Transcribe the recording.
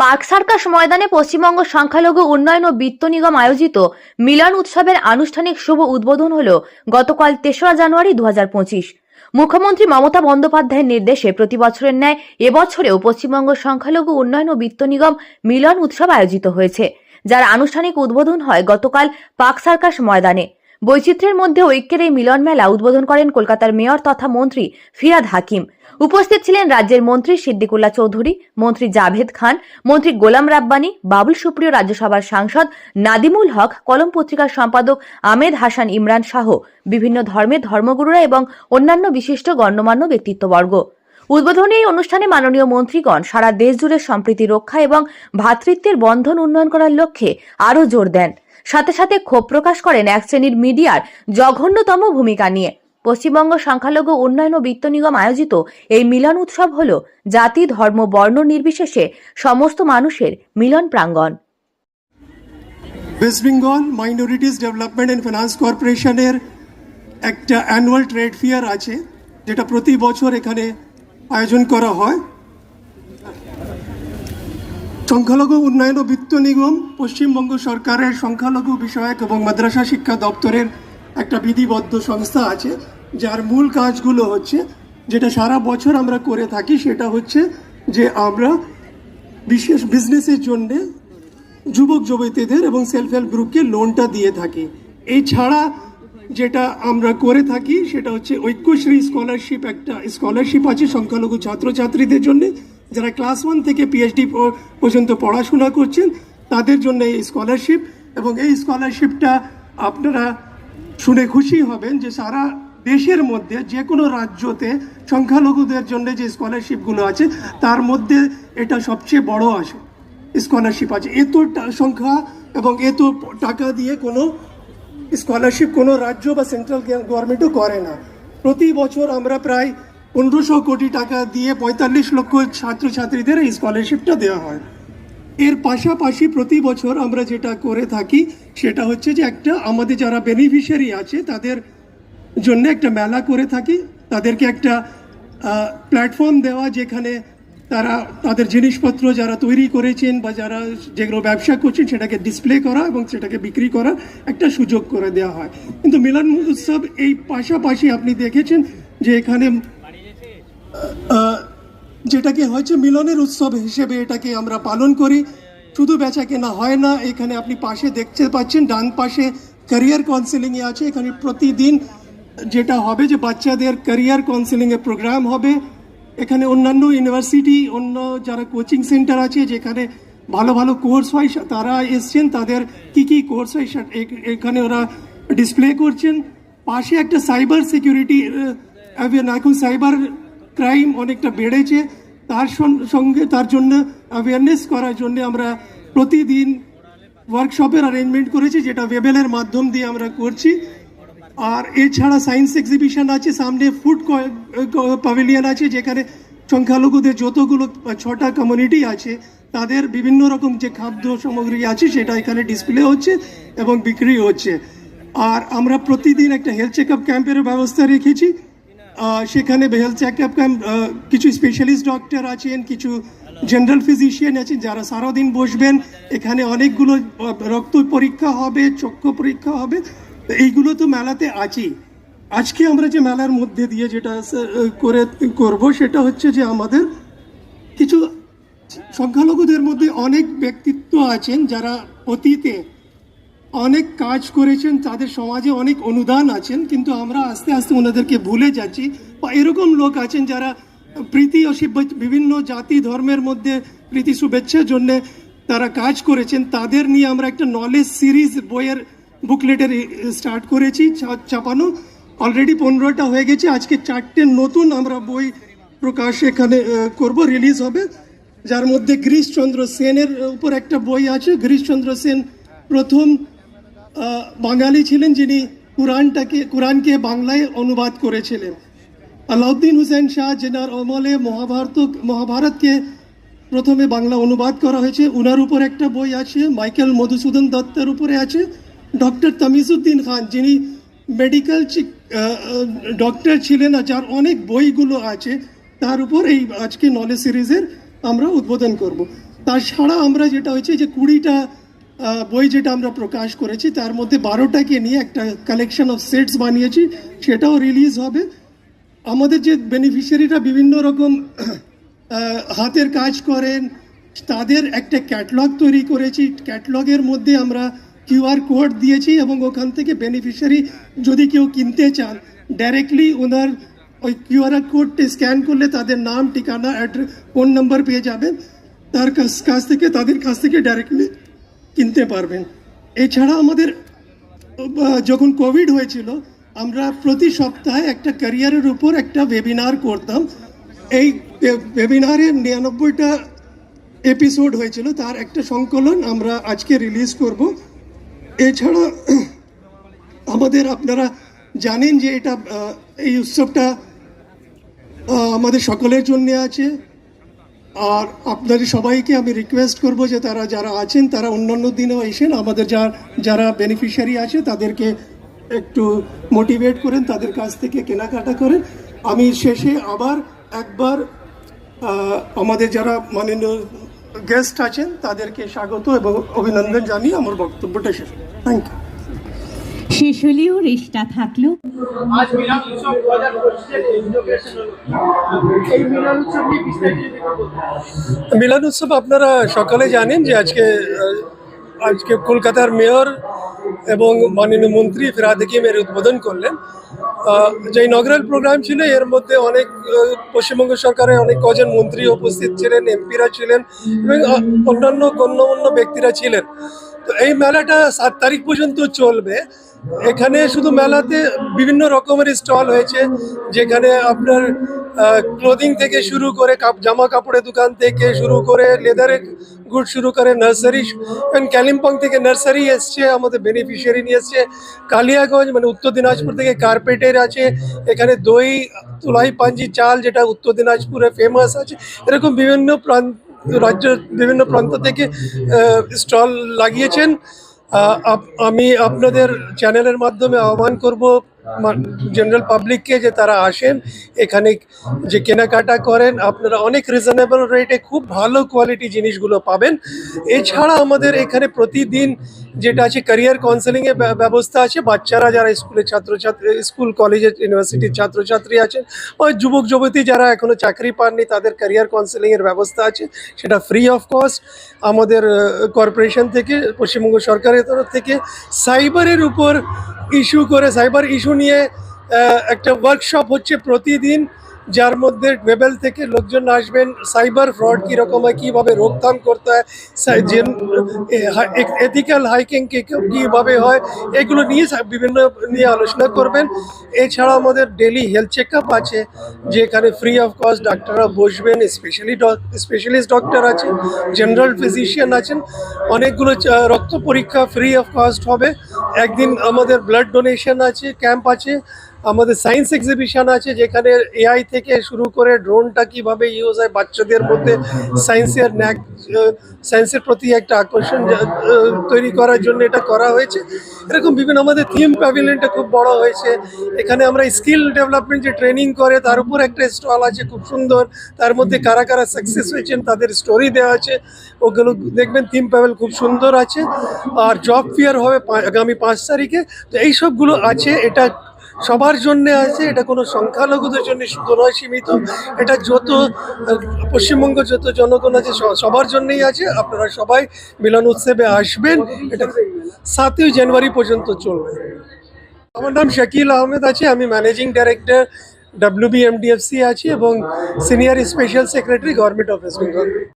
Park circus ময়দানে পশ্চিমবঙ্গ সংখ্যালঘু উন্নয়ন ও বিত্ত নিগম আয়োজিত মিলন উৎসবের আনুষ্ঠানিক শুভ উদ্বোধন হল গতকাল তেসরা জানুয়ারি দু হাজার পঁচিশ। মুখ্যমন্ত্রী মমতা বন্দ্যোপাধ্যায়ের নির্দেশে প্রতি বছরের ন্যায় এবছরেও পশ্চিমবঙ্গ সংখ্যালঘু উন্নয়ন ও বিত্ত নিগম মিলন উৎসব আয়োজিত হয়েছে। যার আনুষ্ঠানিক উদ্বোধন হয় গতকাল পার্ক সার্কাস ময়দানে। বৈচিত্র্যের মধ্যে ঐক্যের এই মিলন মেলা উদ্বোধন করেন কলকাতার মেয়র তথা মন্ত্রী ফিরাদ হাকিম। উপস্থিত ছিলেন রাজ্যের মন্ত্রী সিদ্দিকুল্লাহ চৌধুরী, মন্ত্রী জাভেদ খান, মন্ত্রী গোলাম রাব্বানি, বাবুল সুপ্রিয় রাজ্যসভার সাংসদ নাদিমুল হক, কলম পত্রিকার সম্পাদক আমেদ হাসান ইমরান সহ বিভিন্ন ধর্মের ধর্মগুরুরা এবং অন্যান্য বিশিষ্ট গণ্যমান্য ব্যক্তিত্ববর্গ। উদ্বোধনী এই অনুষ্ঠানে মাননীয় মন্ত্রীগণ সারা দেশ জুড়ে সম্প্রীতি রক্ষা এবং ভ্রাতৃত্বের বন্ধন উন্নয়ন করার লক্ষ্যে আরও জোর দেন। সাথে সাথে ক্ষোভ প্রকাশ করেন এক শ্রেণির মিডিয়ার জঘন্যতম ভূমিকা নিয়ে। পশ্চিমবঙ্গ সংখ্যালঘু উন্নয়ন ও বিত্ত নিগম আয়োজিত এই মিলন উৎসব হল জাতি, ধর্ম, বর্ণ নির্বিশেষে সমস্ত মানুষের মিলন প্রাঙ্গণ। West Bengal minorities development and finance কর্পোরেশনের একটা অ্যানুয়াল ট্রেড ফেয়ার আছে, যেটা প্রতি বছর এখানে আয়োজন করা হয়। সংখ্যালঘু উন্নয়ন ও বিত্ত নিগম পশ্চিমবঙ্গ সরকারের সংখ্যালঘু বিষয়ক এবং মাদ্রাসা শিক্ষা দপ্তরের একটা বিধিবদ্ধ সংস্থা আছে, যার মূল কাজগুলো হচ্ছে, যেটা সারা বছর আমরা করে থাকি, সেটা হচ্ছে যে আমরা বিশেষ বিজনেসের জন্যে যুবক যুবতীদের এবং সেলফ হেল্প গ্রুপকে লোনটা দিয়ে থাকি। এই ছাড়া যেটা আমরা করে থাকি, সেটা হচ্ছে ঐক্যশ্রী স্কলারশিপ একটা স্কলারশিপ আছে সংখ্যালঘু ছাত্রছাত্রীদের জন্য। যারা ক্লাস ওয়ান থেকে পিএইচডি পর্যন্ত পড়াশোনা করছেন, তাদের জন্য এই স্কলারশিপ এবং এই স্কলারশিপটা আপনারা শুনে খুশি হবেন যে সারা দেশের মধ্যে যে কোনো রাজ্যতে সংখ্যালঘুদের জন্য যে স্কলারশিপগুলো আছে, তার মধ্যে এটা সবচেয়ে বড় আসে স্কলারশিপ আছে। এত সংখ্যা এবং এত টাকা দিয়ে কোনো স্কলারশিপ কোনো রাজ্য বা সেন্ট্রাল গভর্নমেন্টও করে না। প্রতি বছর আমরা প্রায় পনেরোশো কোটি টাকা দিয়ে পঁয়তাল্লিশ লক্ষ ছাত্রছাত্রীদের এই স্কলারশিপটা দেওয়া হয়। এর পাশাপাশি প্রতি বছর আমরা যেটা করে থাকি, সেটা হচ্ছে যে একটা আমাদের যারা বেনিফিশিয়ারি আছে, তাদের জন্য একটা মেলা করে থাকি। তাদেরকে একটা প্ল্যাটফর্ম দেওয়া যেখানে তারা তাদের জিনিসপত্র যারা তৈরি করেছেন বা যারা যেগুলো ব্যবসা করছেন, সেটাকে ডিসপ্লে করা এবং সেটাকে বিক্রি করার একটা সুযোগ করে দেওয়া হয়। কিন্তু মিলন উৎসব এই পাশাপাশি আপনি দেখেছেন যে এখানে যেটাকে হচ্ছে মিলনের উৎসব হিসেবে এটাকে আমরা পালন করি। শুধু বেচা কেনা হয় না, এখানে আপনি পাশে দেখতে পাচ্ছেন, ডান পাশে ক্যারিয়ার কাউন্সিলিংয়ে আছে। এখানে প্রতিদিন যেটা হবে যে বাচ্চাদের ক্যারিয়ার কাউন্সিলিংয়ের প্রোগ্রাম হবে। এখানে অন্যান্য ইউনিভার্সিটি অন্য যারা কোচিং সেন্টার আছে, যেখানে ভালো ভালো কোর্স হয় তারা এসছেন, তাদের কি কি কোর্স হয় এখানে ওরা ডিসপ্লে করছেন। পাশে একটা সাইবার সিকিউরিটি সাইবার ক্রাইম অনেকটা বেড়েছে, তার সঙ্গে তার জন্য অ্যাওয়ারনেস করার জন্য আমরা প্রতিদিন ওয়ার্কশপের অ্যারেঞ্জমেন্ট করেছি, যেটা ওয়েবেলের মাধ্যম দিয়ে আমরা করছি। আর এছাড়া সায়েন্স এক্সিবিশন আছে, সামনে ফুড প্যাভিলিয়ন আছে, যেখানে সংখ্যালঘুদের যতগুলো, ছটা কমিউনিটি আছে, তাদের বিভিন্ন রকম যে খাদ্য সামগ্রী আছে, সেটা এখানে ডিসপ্লে হচ্ছে এবং বিক্রি হচ্ছে। আর আমরা প্রতিদিন একটা হেলথ চেক আপ ক্যাম্পের ব্যবস্থা রেখেছি। সেখানে হেলথ চেক আপ ক্যাম্প কিছু স্পেশালিস্ট ডক্টর আছেন, কিছু জেনারেল ফিজিশিয়ান আছেন যারা সারাদিন বসবেন। এখানে অনেকগুলো রক্ত পরীক্ষা হবে, চক্ষু পরীক্ষা হবে। এইগুলো তো মেলাতে আছেই। আজকে আমরা যে মেলার মধ্যে দিয়ে যেটা করে করব সেটা হচ্ছে যে আমাদের কিছু সংখ্যালঘুদের মধ্যে অনেক ব্যক্তিত্ব আছেন যারা অতীতে অনেক কাজ করেছেন, তাদের সমাজে অনেক অনুদান আছেন, কিন্তু আমরা আস্তে আস্তে ওনাদেরকে ভুলে যাচ্ছি। বা এরকম লোক আছেন যারা প্রীতি ও বিভিন্ন জাতি ধর্মের মধ্যে প্রীতি শুভেচ্ছার জন্যে তারা কাজ করেছেন। তাদের নিয়ে আমরা একটা নলেজ সিরিজ বইয়ের বুকলেটের স্টার্ট করেছি ছাপানো। অলরেডি পনেরোটা হয়ে গেছে, আজকে চারটে নতুন আমরা বই প্রকাশ এখানে করব রিলিজ হবে। যার মধ্যে গিরিশচন্দ্র সেনের উপর একটা বই আছে। গিরিশচন্দ্র সেন প্রথম বাঙালি ছিলেন যিনি কোরআনটাকে, কোরআনকে বাংলায় অনুবাদ করেছিলেন। আলাউদ্দিন হুসেন শাহ যেনার অমলে মহাভারত মহাভারতকে প্রথমে বাংলা অনুবাদ করা হয়েছে। উনার উপর একটা বই আছে, মাইকেল মধুসূদন দত্তের উপরে আছে। ডক্টর তামিজুদ্দিন খান, যিনি মেডিকেল ডক্টর ছিলেন যার অনেক বইগুলো আছে, তার উপর এই আজকে নলেজ সিরিজের আমরা উদ্বোধন করব। তাছাড়া আমরা যেটা হয়েছে যে কুড়িটা বই যেটা আমরা প্রকাশ করেছি, তার মধ্যে বারোটাকে নিয়ে একটা কালেকশন অফ সেটস বানিয়েছি, সেটাও রিলিজ হবে। আমাদের যে বেনিফিশিয়ারিরা বিভিন্ন রকম হাতের কাজ করেন, তাদের একটা ক্যাটলগ তৈরি করেছি। ক্যাটলগের মধ্যে আমরা কিউআর কোড দিয়েছি এবং ওখান থেকে বেনিফিশিয়ারি যদি কেউ কিনতে চান ডাইরেক্টলি ওনার ওই কিউআর কোডটি স্ক্যান করলে তাদের নাম, ঠিকানা অ্যাড্রেস ফোন নাম্বার পেয়ে যাবেন। তার কাছ থেকে, তাদের কাছ থেকে ডাইরেক্টলি কিনতে পারবেন। এছাড়া আমাদের যখন কোভিড হয়েছিল, আমরা প্রতি সপ্তাহে একটা ক্যারিয়ারের উপর একটা ওয়েবিনার করতাম। এই ওয়েবিনারে নিরানব্বইটা এপিসোড হয়েছিল, তার একটা সংকলন আমরা আজকে রিলিজ করব। এছাড়া, আমাদের আপনারা জানেন যে এটা এই উৎসবটা আমাদের সকলের জন্য আছে। আর আপনাদের সবাইকে আমি রিকোয়েস্ট করব যে তারা যারা আছেন, তারা অন্যান্য দিনেও এসেন। আমাদের যা, যারা বেনিফিশিয়ারি আছে, তাদেরকে একটু মোটিভেট করেন, তাদের কাছ থেকে কেনাকাটা করেন। আমি শেষে আবার একবার আমাদের যারা মাননীয় গেস্ট আছেন, তাদেরকে স্বাগত এবং অভিনন্দন জানিয়ে আমার বক্তব্যটা শেষ থ্যাংক ইউ শেষ হলেও রেশটা থাকল। আজ মিলন উৎসব দু হাজার পঁচিশের এই মিলন উৎসব নিয়ে বিস্তারিত মিলন উৎসব আপনারা সকালে জানেন যে আজকে আজকে কলকাতার মেয়র এবং মাননীয় মন্ত্রী ফিরাদ এর উদ্বোধন করলেন। যে ইনগ্রাল প্রোগ্রাম ছিল এর মধ্যে অনেক পশ্চিমবঙ্গ সরকারের অনেক কজন মন্ত্রী উপস্থিত ছিলেন এমপিরা ছিলেন এবং অন্যান্য গণ্যমান্য ব্যক্তিরা ছিলেন। তো এই মেলাটা সাত তারিখ পর্যন্ত চলবে। এখানে শুধু মেলাতে বিভিন্ন রকমের স্টল হয়েছে, যেখানে আপনার ক্লোদিং থেকে শুরু করে জামা কাপড়ের দোকান থেকে শুরু করে লেদারের গুড শুরু করে নার্সারি কালিম্পং থেকে নার্সারি এসছে, আমাদের বেনিফিশিয়ারি নিয়ে এসছে। কালিয়াগঞ্জ মানে উত্তর দিনাজপুর থেকে কার্পেটের আছে, এখানে দই, তুলাই, পাঞ্জি, চাল, যেটা উত্তর দিনাজপুরে ফেমাস আছে, এরকম বিভিন্ন প্রান্ত, রাজ্যের বিভিন্ন প্রান্ত থেকে স্টল লাগিয়েছেন। আমি আপনাদের চ্যানেলের মাধ্যমে আহ্বান করব জেনারেল পাবলিককে যে তারা আসেন, এখানে যে কেনাকাটা করেন, আপনারা অনেক রিজনেবল রেটে খুব ভালো কোয়ালিটি জিনিসগুলো পাবেন। এছাড়া আমাদের এখানে প্রতিদিন যেটা আছে ক্যারিয়ার কাউন্সেলিংয়ের ব্যবস্থা আছে। বাচ্চারা যারা স্কুলের ছাত্রছাত্রী, স্কুল কলেজের ইউনিভার্সিটির ছাত্রছাত্রী আছেন, বা যুবক, যুবতী যারা এখনও চাকরি পাননি, তাদের ক্যারিয়ার কাউন্সেলিংয়ের ব্যবস্থা আছে। সেটা ফ্রি অফ কস্ট আমাদের কর্পোরেশন থেকে, পশ্চিমবঙ্গ সরকারের তরফ থেকে। সাইবারের উপর ইস্যু করে সাইবার ইস্যু নিয়ে একটা ওয়ার্কশপ হচ্ছে প্রতিদিন, যার মধ্যে ওয়েবেল থেকে লোকজন আসবেন সাইবার ফ্রড কীরকম হয়, কীভাবে রোকথাম করতে হয় এথিক্যাল হাইকিং কীভাবে হয়, এগুলো নিয়ে বিভিন্ন নিয়ে আলোচনা করবেন। এছাড়া আমাদের ডেলি হেলথ চেক আছে, যেখানে ফ্রি অফ কস্ট ডাক্তাররা বসবেন স্পেশালি স্পেশালিস্ট ডক্টর আছেন জেনারেল ফিজিশিয়ান আছেন, অনেকগুলো রক্ত পরীক্ষা ফ্রি অফ কস্ট হবে। একদিন আমাদের ব্লাড ডোনেশন আছে ক্যাম্প আছে, আমাদের সায়েন্স এক্সিবিশন আছে, যেখানে এআই থেকে শুরু করে ড্রোনটা কীভাবে ইউজ হয় বাচ্চাদের মধ্যে সায়েন্সের ন্যাক সায়েন্সের প্রতি একটা আকর্ষণ তৈরি করার জন্য এটা করা হয়েছে। এরকম বিভিন্ন আমাদের থিম প্যাভিলিয়নটা খুব বড় হয়েছে। এখানে আমরা স্কিল ডেভেলপমেন্ট যে ট্রেনিং করে, তার উপর একটা স্টল আছে খুব সুন্দর। তার মধ্যে কারা কারা সাকসেস হয়েছেন তাদের স্টোরি দেওয়া আছে। ওগুলো দেখবেন থিম প্যাভেল খুব সুন্দর আছে। আর জব ফেয়ার হবে পা- আগামী পাঁচ তারিখে। তো এইসবগুলো আছে, এটা সবার জন্য আছে, এটা কোনো সংখ্যালঘুদের জন্য শুধু নয়, সীমিত। এটা যত, পশ্চিমবঙ্গ যত জনগণ আছে সবার জন্যই আছে। আপনারা সবাই মিলন উৎসবে আসবেন। এটা সাতই জানুয়ারি পর্যন্ত চলবে। আমার নাম শাকিল আহমেদ আছে। আমি ম্যানেজিং ডাইরেক্টর ডাব্লিউবিএমডিএফসি আছি এবং senior special secretary government of West Bengal.